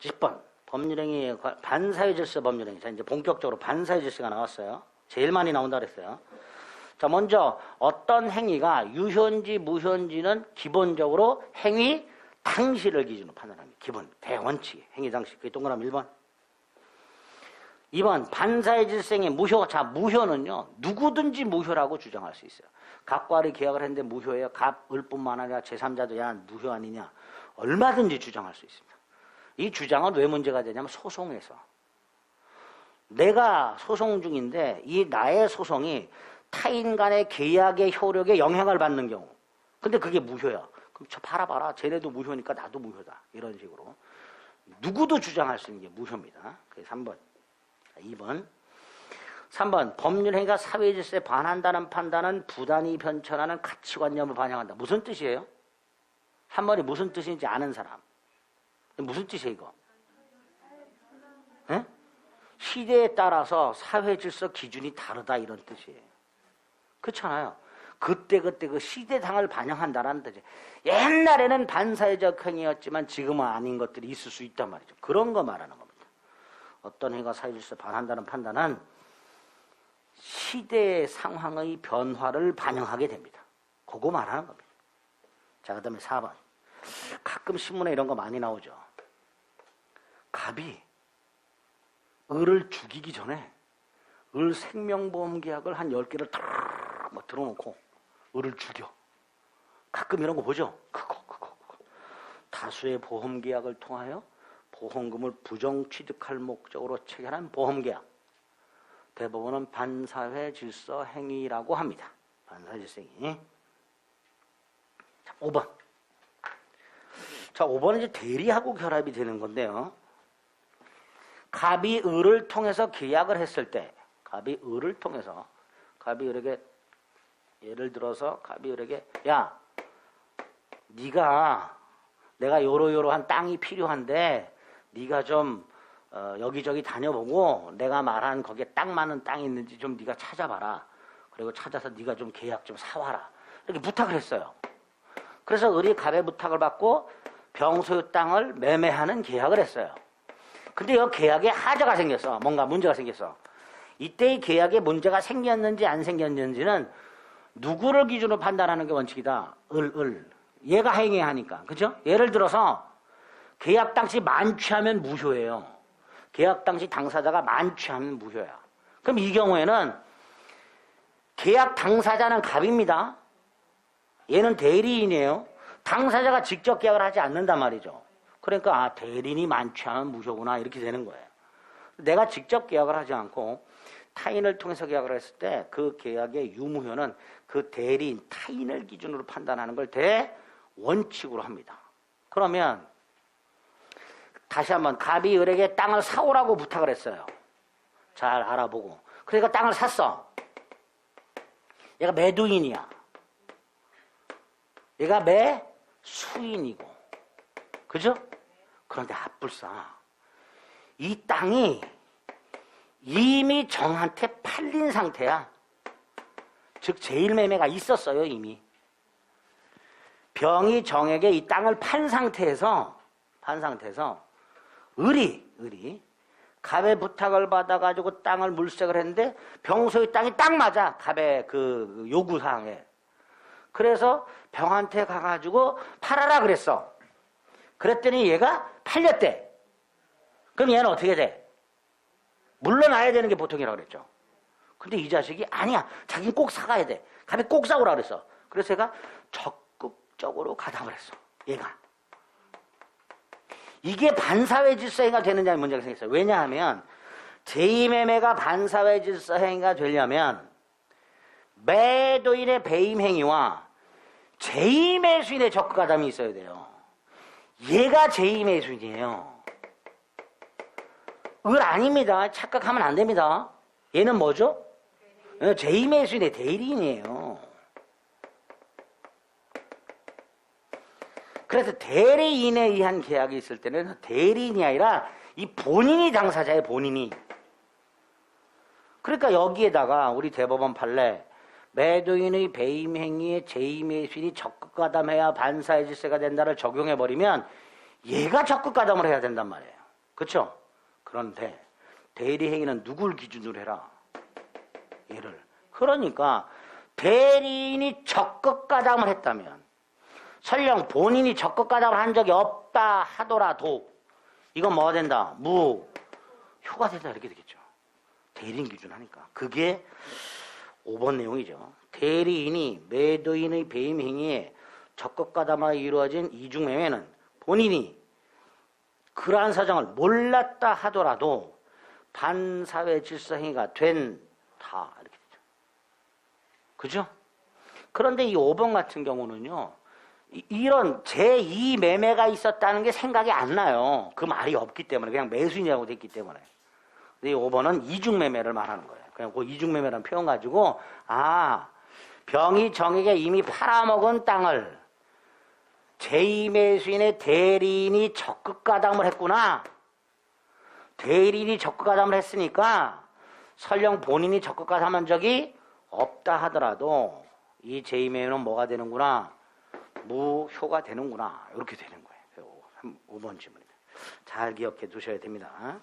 10번 법률행위 반사회 질서 법률행위. 자 이제 본격적으로 반사회 질서가 나왔어요. 제일 많이 나온다 그랬어요. 자 먼저 어떤 행위가 유효인지 무효인지는 기본적으로 행위 당시를 기준으로 판단합니다. 기본 대원칙 행위 당시 그게 동그라미 1번. 2번 반사회 질서행위 무효. 자 무효는요 누구든지 무효라고 주장할 수 있어요. 갑과를 계약을 했는데 무효예요. 갑을 뿐만 아니라 제3자도 야 무효 아니냐 얼마든지 주장할 수 있습니다. 이 주장은 왜 문제가 되냐면 소송에서 내가 소송 중인데 이 나의 소송이 타인 간의 계약의 효력에 영향을 받는 경우 근데 그게 무효야. 그럼 저 팔아봐라. 쟤네도 무효니까 나도 무효다. 이런 식으로 누구도 주장할 수 있는 게 무효입니다. 그게 3번. 2번. 3번. 법률 행위가 사회 질서에 반한다는 판단은 부단히 변천하는 가치관념을 반영한다. 무슨 뜻이에요? 한 말이 무슨 뜻인지 아는 사람. 무슨 뜻이에요, 이거? 예? 시대에 따라서 사회 질서 기준이 다르다 이런 뜻이에요. 그렇잖아요. 그때 그때 그 시대상을 반영한다라는 뜻이에요. 옛날에는 반사회적 행위였지만 지금은 아닌 것들이 있을 수 있단 말이죠. 그런 거 말하는 겁니다. 어떤 행위가 사회 질서에 반한다는 판단은 시대의 상황의 변화를 반영하게 됩니다. 그거 말하는 겁니다. 자, 그 다음에 4번. 가끔 신문에 이런 거 많이 나오죠. 갑이 을을 죽이기 전에 을 생명보험 계약을 한 10개를 탁막 들어놓고 을을 죽여. 가끔 이런 거 보죠? 그거, 그거, 그거. 다수의 보험 계약을 통하여 보험금을 부정 취득할 목적으로 체결한 보험 계약. 대법원은 반사회 질서 행위라고 합니다. 반사회 질서 행위. 자, 5번. 자, 5번은 이제 대리하고 결합이 되는 건데요. 갑이 을을 통해서 계약을 했을 때, 갑이 을을 통해서, 갑이 을에게, 예를 들어서 갑이 을에게, 야, 네가 내가 요러요러한 땅이 필요한데, 네가 좀 어, 여기저기 다녀보고 내가 말한 거기에 딱 맞는 땅이 있는지 좀 네가 찾아봐라. 그리고 찾아서 네가 좀 계약 좀 사와라. 이렇게 부탁을 했어요. 그래서 을이 갑의 부탁을 받고 병소유 땅을 매매하는 계약을 했어요. 근데 이 계약에 하자가 생겼어. 뭔가 문제가 생겼어. 이때 이 계약에 문제가 생겼는지 안 생겼는지는 누구를 기준으로 판단하는 게 원칙이다. 을, 을. 얘가 행위하니까. 그죠? 예를 들어서 계약 당시 만취하면 무효예요. 계약 당시 당사자가 만취하면 무효야. 그럼 이 경우에는 계약 당사자는 갑입니다. 얘는 대리인이에요. 당사자가 직접 계약을 하지 않는단 말이죠. 그러니까 아 대리인이 만취하면 무효구나 이렇게 되는 거예요. 내가 직접 계약을 하지 않고 타인을 통해서 계약을 했을 때 그 계약의 유무효는 그 대리인 타인을 기준으로 판단하는 걸 대원칙으로 합니다. 그러면 다시 한번 갑이 을에게 땅을 사오라고 부탁을 했어요. 잘 알아보고. 그러니까 땅을 샀어. 얘가 매도인이야. 얘가 매수인이고. 그죠? 그런데 앞불사. 이 땅이 이미 정한테 팔린 상태야. 즉, 제일매매가 있었어요, 이미. 병이 정에게 이 땅을 판 상태에서, 판 상태에서 을이 을이 갑의 부탁을 받아가지고 땅을 물색을 했는데 병소의 땅이 딱 맞아 갑의 그 요구 사항에 그래서 병한테 가가지고 팔아라 그랬어 그랬더니 얘가 팔렸대. 그럼 얘는 어떻게 돼? 물러나야 되는 게 보통이라고 그랬죠. 근데 이 자식이 아니야. 자기는 꼭 사가야 돼. 갑이 꼭 사오라 그랬어. 그래서 얘가 적극적으로 가담을 했어. 얘가. 이게 반사회 질서 행위가 되느냐는 문제가 생겼어요. 왜냐하면 제2매매가 반사회 질서 행위가 되려면 매도인의 배임 행위와 제2매수인의 적극 가담이 있어야 돼요. 얘가 제2매수인이에요. 을 아닙니다. 착각하면 안 됩니다. 얘는 뭐죠? 제2매수인의 대리인이에요. 그래서 대리인에 의한 계약이 있을 때는 대리인이 아니라 이 본인이 당사자의 본인이. 그러니까 여기에다가 우리 대법원 판례 매도인의 배임 행위에 제2매수인이 적극 가담해야 반사의 질서가 된다를 적용해 버리면 얘가 적극 가담을 해야 된단 말이에요. 그쵸? 그런데 대리 행위는 누굴 기준으로 해라? 얘를. 그러니까 대리인이 적극 가담을 했다면 설령 본인이 적극 가담을 한 적이 없다 하더라도 이건 뭐가 된다? 무 효가 된다 이렇게 되겠죠. 대리인 기준 하니까. 그게 5번 내용이죠. 대리인이 매도인의 배임 행위에 적극 가담하여 이루어진 이중매매는 본인이 그러한 사정을 몰랐다 하더라도 반사회 질서 행위가 된다 이렇게 되죠. 그죠? 그런데 이 5번 같은 경우는요. 이- 이런 제2 매매가 있었다는 게 생각이 안 나요. 그 말이 없기 때문에 그냥 매수인이라고 됐기 때문에. 근데 이 5번은 이중 매매를 말하는 거예요. 그냥 그 이중 매매라는 표현 가지고 아 병이 정에게 이미 팔아먹은 땅을 제2매수인의 대리인이 적극 가담을 했구나. 대리인이 적극 가담을 했으니까 설령 본인이 적극 가담한 적이 없다 하더라도 이 제2매는 뭐가 되는구나? 무효가 되는구나. 이렇게 되는 거예요. 5번 질문입니다. 잘 기억해 두셔야 됩니다.